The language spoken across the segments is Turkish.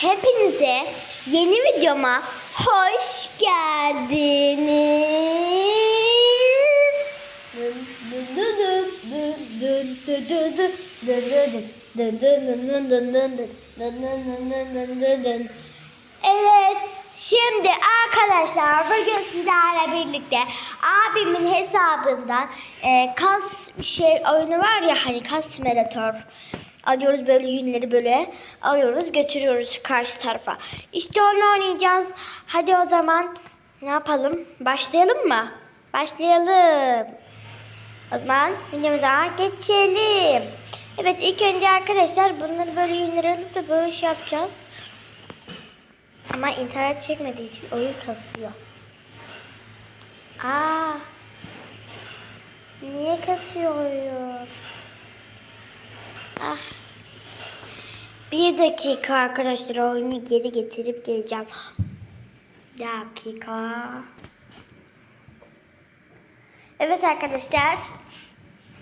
Hepinize yeni videoma hoş geldiniz. Evet, şimdi arkadaşlar bugün sizlerle birlikte abimin hesabından e, kas şey oyunu var ya hani kas simülatör alıyoruz böyle yünleri böyle alıyoruz götürüyoruz karşı tarafa. İşte onu oynayacağız. Hadi o zaman ne yapalım? Başlayalım mı? Başlayalım. O zaman videomuza geçelim. Evet ilk önce arkadaşlar bunları böyle yünleri alıp da böyle şey yapacağız. Ama internet çekmediği için oyun kasıyor. Aa. Niye kasıyor oyun? Ah. Bir dakika arkadaşlar oyunu geri getirip geleceğim. Dakika. Evet arkadaşlar.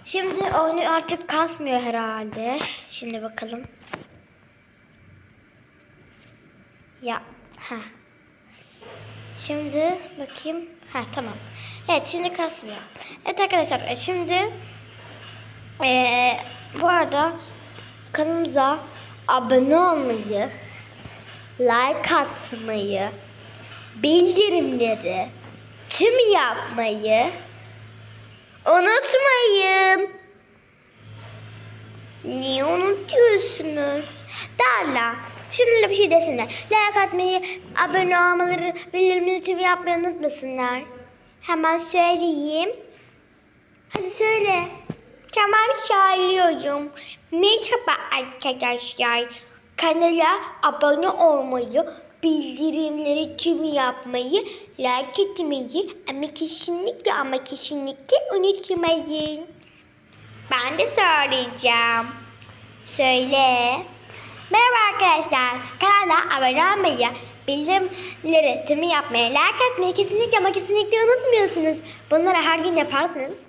Şimdi oyunu artık kasmıyor herhalde. Şimdi bakalım. Ya. Ha. Şimdi bakayım. Ha tamam. Evet şimdi kasmıyor. Evet arkadaşlar e, şimdi e, bu arada kanalımıza abone olmayı, like atmayı, bildirimleri tüm yapmayı unutmayın. Niye unutuyorsunuz? Darla. Şunlara bir şey desinler. Like atmayı, abone olmaları, bildirimleri tüm yapmayı unutmasınlar. Hemen söyleyeyim. Hadi söyle. Tamam söylüyorum. Merhaba arkadaşlar. Kanala abone olmayı, bildirimleri tüm yapmayı, like etmeyi ama kesinlikle ama kesinlikle unutmayın. Ben de söyleyeceğim. Söyle. Merhaba arkadaşlar. Kanala abone olmayı, bildirimleri tümü yapmayı, like atmayı kesinlikle ama kesinlikle unutmuyorsunuz. Bunları her gün yaparsanız,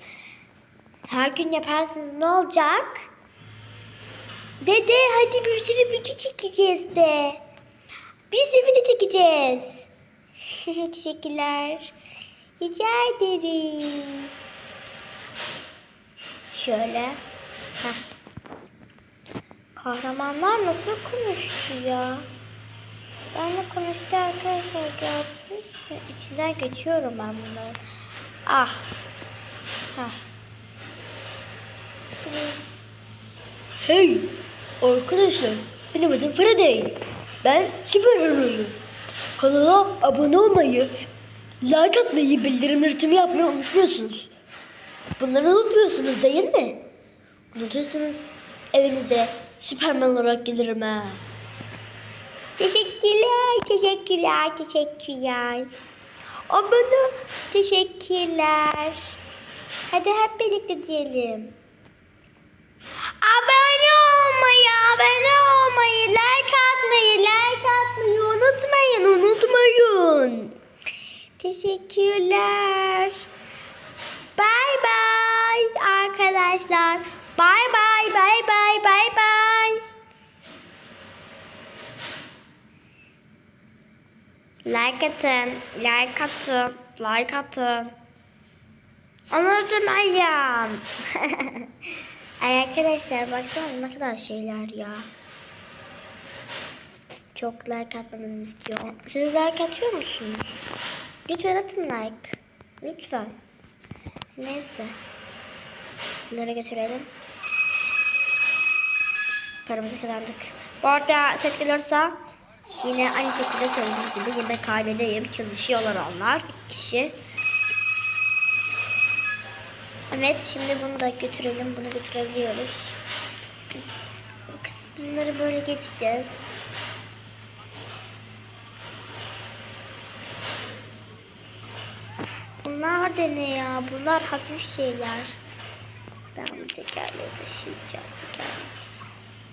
her gün yaparsanız ne olacak? Dede hadi bir sürü video çekeceğiz de. Bir sürü video çekeceğiz. Teşekkürler. Rica ederim. Şöyle. Heh. Kahramanlar nasıl konuştu ya? Benle konuştu arkadaşlar gördünüz mü? İçinden geçiyorum ben bunları. Ah. Heh. Hey arkadaşlar benim adım Faraday. Ben süper heroyum. Kanala abone olmayı, like atmayı, bildirimleri tüm yapmayı unutmuyorsunuz. Bunları unutmuyorsunuz değil mi? Unutursanız evinize Süperman olarak gelirim ha. Teşekkürler, teşekkürler, teşekkürler. Abone, teşekkürler. Hadi hep birlikte diyelim. Abone olmayı, abone olmayı, like atmayı, like atmayı unutmayın, unutmayın. Teşekkürler. Bye bye arkadaşlar. Bye bye, bye bye, bye bye. Like atın, like atın, like atın. Unutmayın. Ay arkadaşlar baksana ne kadar şeyler ya. Çok like atmanızı istiyorum. Siz like atıyor musunuz? Lütfen atın like. Lütfen. Neyse. Bunları götürelim. Paramızı kazandık. Bu arada ses geliyorsa yine aynı şekilde söylediğim gibi yine kaydedeyim. Çalışıyorlar onlar. İki kişi. Evet şimdi bunu da götürelim. Bunu götürebiliyoruz. Bu kısımları böyle geçeceğiz. Bunlar da ne ya? Bunlar hafif şeyler. Ben bu tekerleği taşıyacağım. Tekerleği.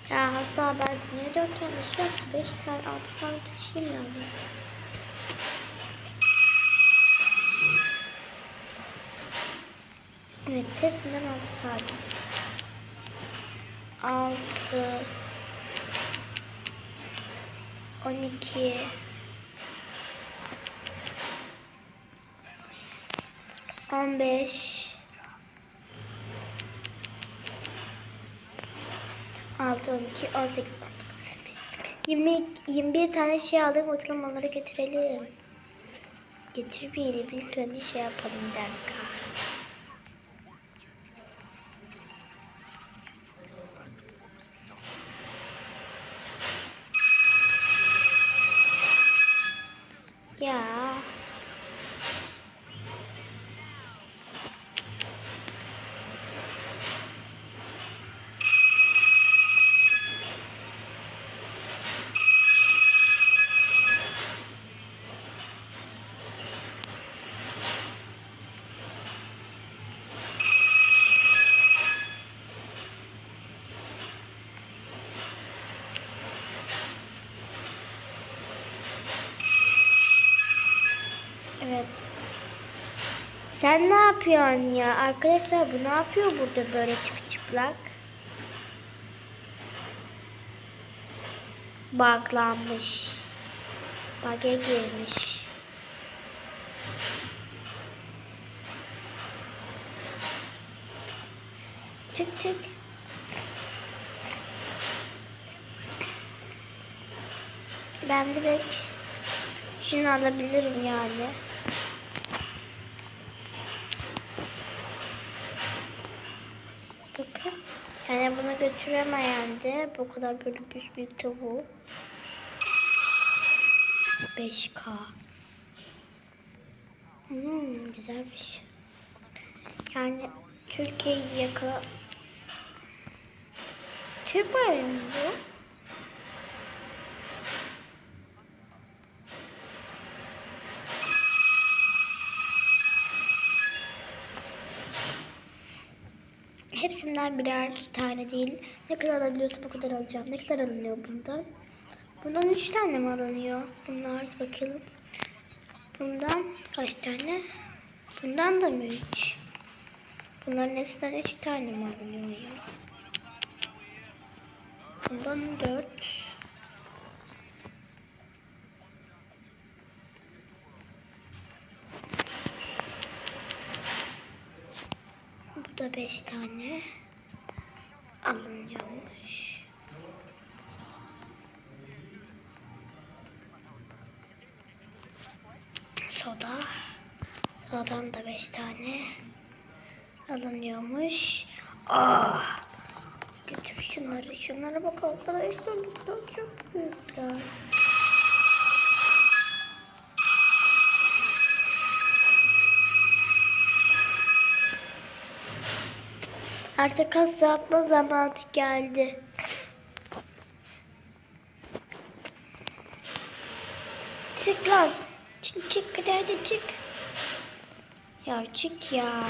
Ya hatta ben niye dört tane taşıyorum ki? Beş tane, altı tane taşıyayım. Evet, hepsinden altı tane. Altı. 12 15 6 12 18 20 21 tane şey aldım bakalım onları götürelim. Getir bir yere bir önce şey yapalım bir dakika. Ya. Evet. Sen ne yapıyorsun ya? Arkadaşlar bu ne yapıyor burada böyle çıp çıplak? Buglanmış. Bug'e girmiş. Çık çık. Ben direkt şunu alabilirim yani. Bakın. Yani bunu götüremeyen de bu kadar böyle büyük büyük tavuğu. 5K. Hmm, güzelmiş. Yani Türkiye'yi yakala... Türk bayrağı mı bu? Hepsinden birer tane değil. Ne kadar alabiliyorsa bu kadar alacağım. Ne kadar alınıyor bundan? Bundan üç tane mi alınıyor? Bunlar bakalım. Bundan kaç tane? Bundan da mı üç? Bunların hepsinden üç tane mi alınıyor ya? Bundan dört. Bu da beş tane alınıyormuş. Soda. Sodadan da beş tane alınıyormuş. Ah! Götür şunları. Şunlara bak arkadaşlar. Çok büyükler. Artık kas yapma zamanı geldi. Çık lan. Çık çık hadi çık. Ya çık ya.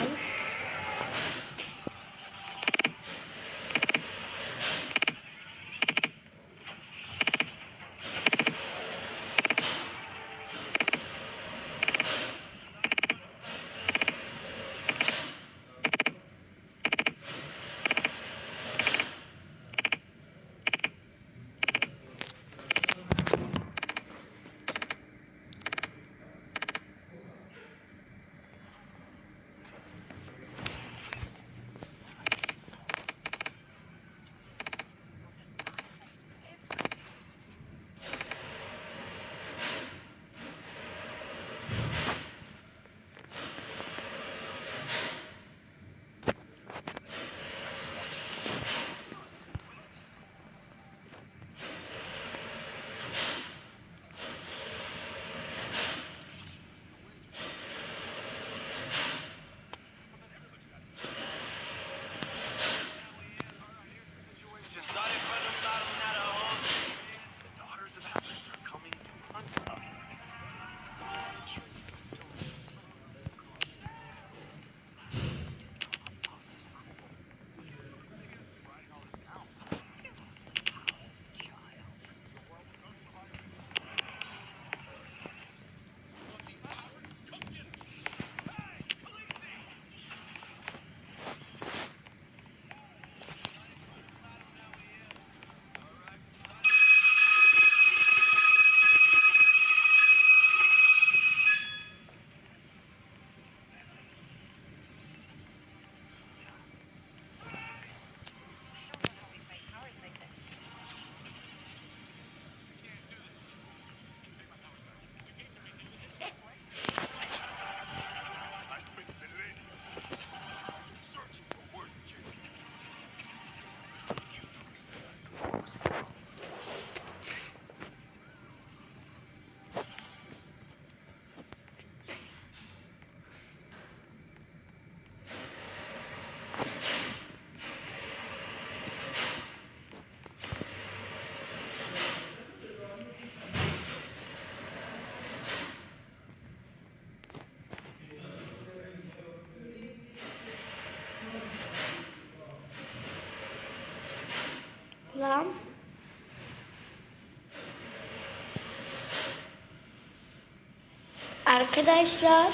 Arkadaşlar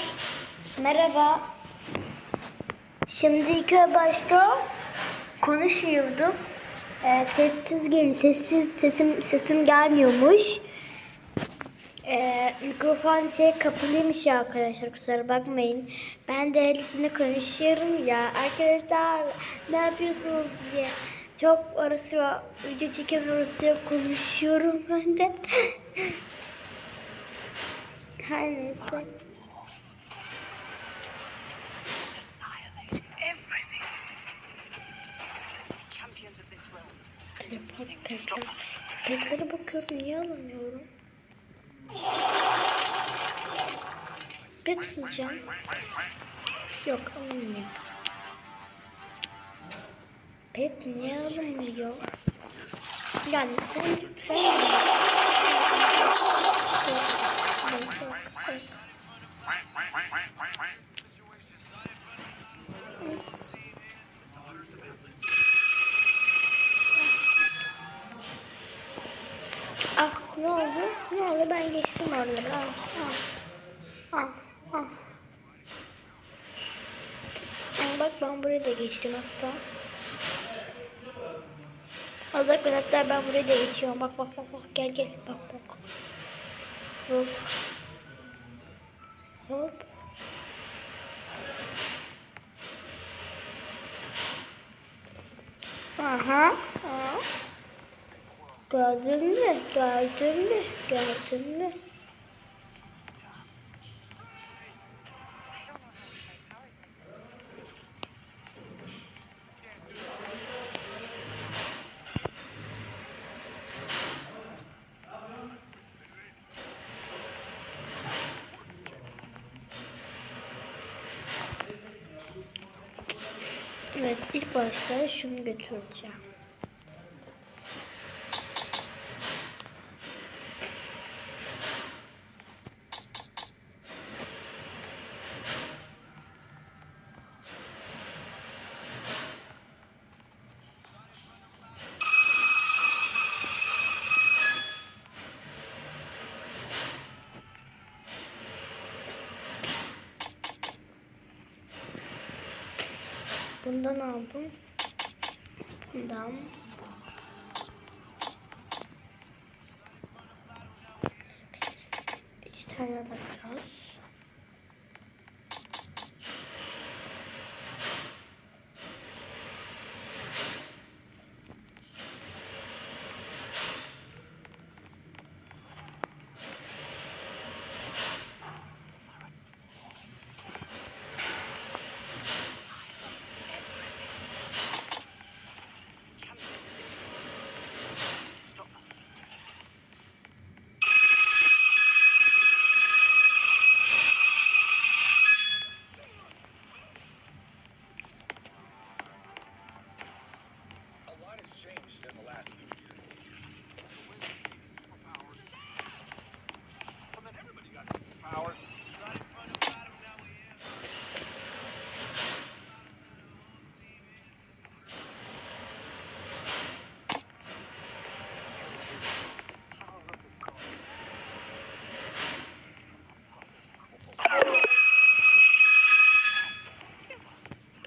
merhaba. Şimdi ilk başta konuşuyordum. Ee, sessiz gelin, sessiz sesim sesim gelmiyormuş. Ee, mikrofon şey kapalıymış ya arkadaşlar kusura bakmayın. Ben de öylesine konuşuyorum ya arkadaşlar ne yapıyorsunuz diye. Çok ara sıra video çekemiyoruz diye konuşuyorum ben de. Her neyse. Peklere bakıyorum niye alamıyorum? Alacağım. Yok alınmıyor. Pet niye alınmıyor? Yani sen sen Oldu? Ben geçtim oraları. Al, al. Al, al. Yani bak ben buraya da geçtim hatta. Al ben hatta ben buraya da geçiyorum. Bak bak bak bak gel gel bak bak. Hop. Hop. Aha. Aha. Gördün mü? Gördün mü? Gördün mü? Evet ilk başta şunu götüreceğim. Bundan aldım. Bundan. İki tane alacağız.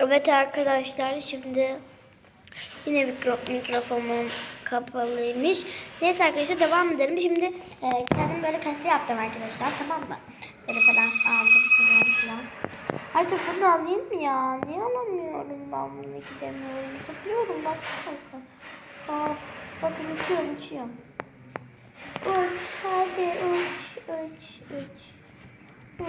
Evet arkadaşlar şimdi yine mikro, mikrofonum kapalıymış. Neyse arkadaşlar devam edelim. Şimdi e, kendim böyle kase yaptım arkadaşlar tamam mı? Böyle falan aldım falan filan. Artık bunu alayım mı ya? Niye alamıyorum ben bunu gidemiyorum. Zıplıyorum baksana. Aa, bakın uçuyorum uçuyorum. Uç hadi uç uç uç. Hı.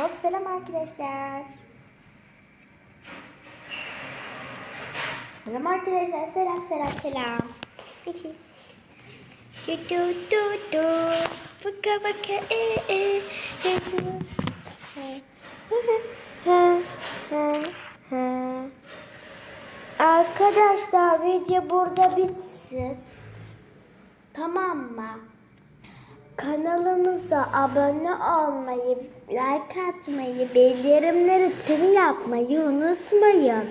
Çok selam arkadaşlar. Selam arkadaşlar. Selam selam selam. Du du du du. Vaka vaka e e. Arkadaşlar video burada bitsin. Tamam mı? Kanalımıza abone olmayı, like atmayı, bildirimleri tüm yapmayı unutmayın.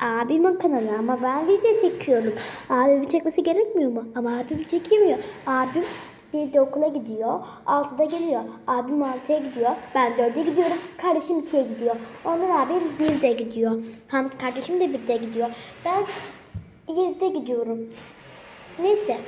Abimin kanalı ama ben video çekiyorum. Abimin çekmesi gerekmiyor mu? Ama abim çekemiyor. Abim bir de okula gidiyor. Altıda geliyor. Abim altıya gidiyor. Ben dörde gidiyorum. Kardeşim ikiye gidiyor. Ondan abim birde gidiyor. Hamit kardeşim de birde gidiyor. Ben yedide gidiyorum. Neyse.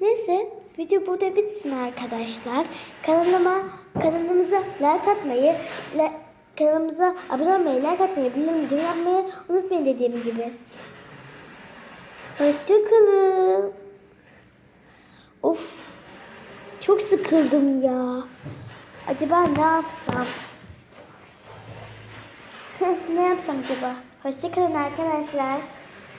Neyse video burada bitsin arkadaşlar. Kanalıma kanalımıza like atmayı, la- kanalımıza abone olmayı, like atmayı, bildirim yapmayı unutmayın dediğim gibi. Hoşçakalın. Of. Çok sıkıldım ya. Acaba ne yapsam? ne yapsam acaba? Hoşçakalın arkadaşlar.